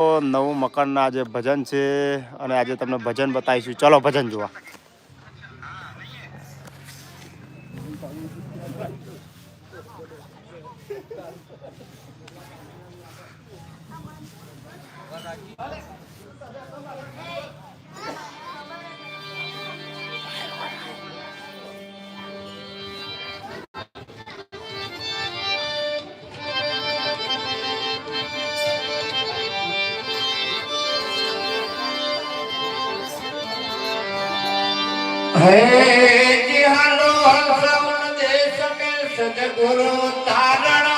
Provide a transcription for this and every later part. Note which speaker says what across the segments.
Speaker 1: નવું મકાનના આજે ભજન છે અને આજે તમને ભજન બતાવીશું. ચલો ભજન જોવા.
Speaker 2: હે જી હાલો શ્રવણ દેશ મે સદગુરુ તારણ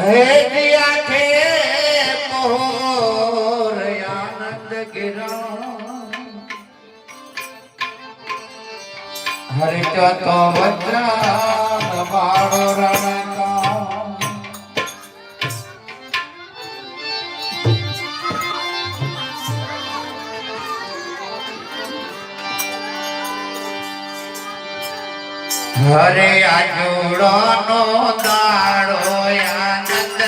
Speaker 2: હે જી આખે મોર આનંદ ગિરા હરિ તો વજ્ર બાળો રણકા હરે આજોડો નો દાડો આનંદ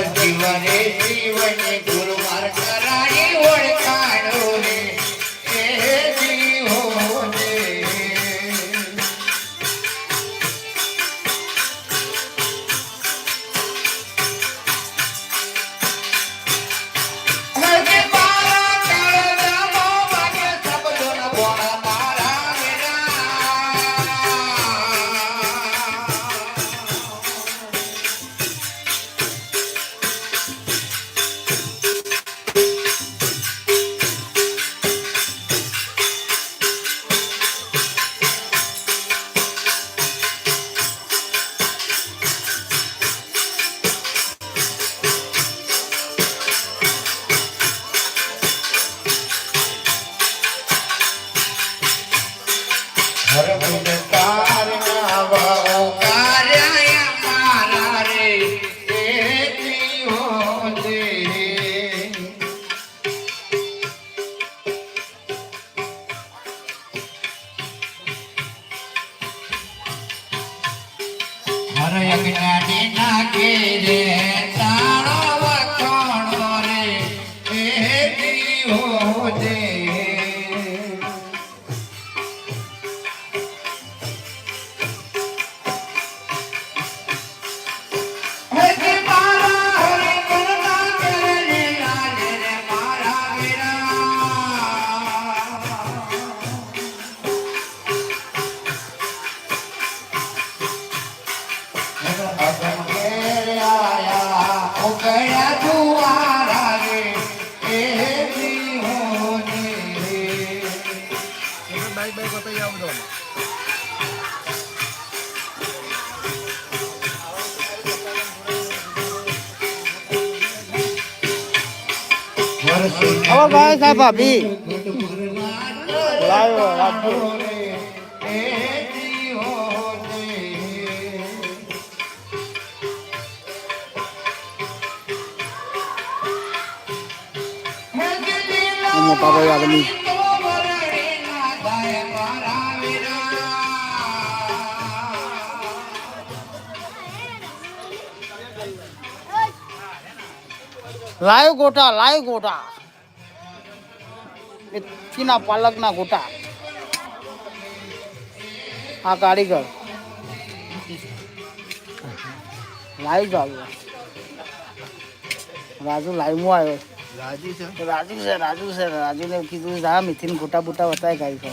Speaker 2: જીવને જીવને ગુરુ માર્ગ રાણી ઓળખાણો હર યજ્ઞાની નાગે રે
Speaker 1: હવે ભાઈ સાહેબ ભાભી લાવ્યો
Speaker 2: રાખ્યો
Speaker 3: મોટા ભાઈ આગળની લાઈવ ગોટા લાઈવ ગોટા. મેથીના પાલકના ગોટા. આ કારીગર. લાઈવ ચાલુ રાજુ લાઈવમાં આવ્યો.
Speaker 1: રાજુ છે?
Speaker 3: રાજુ છે રાજુ છે રાજુને કીધું જા મિથિન ગોટા બોટા બતાય ગાઈ છે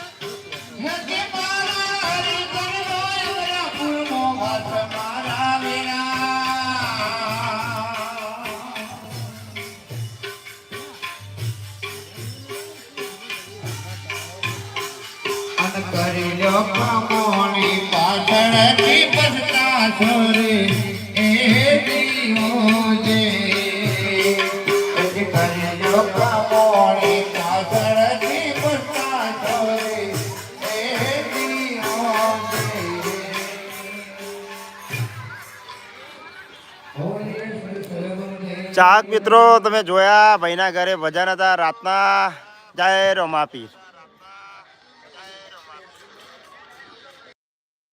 Speaker 1: ચાહક મિત્રો તમે જોયા ભાઈના ઘરે ભજન હતા રાતના જાહેર રમાપીર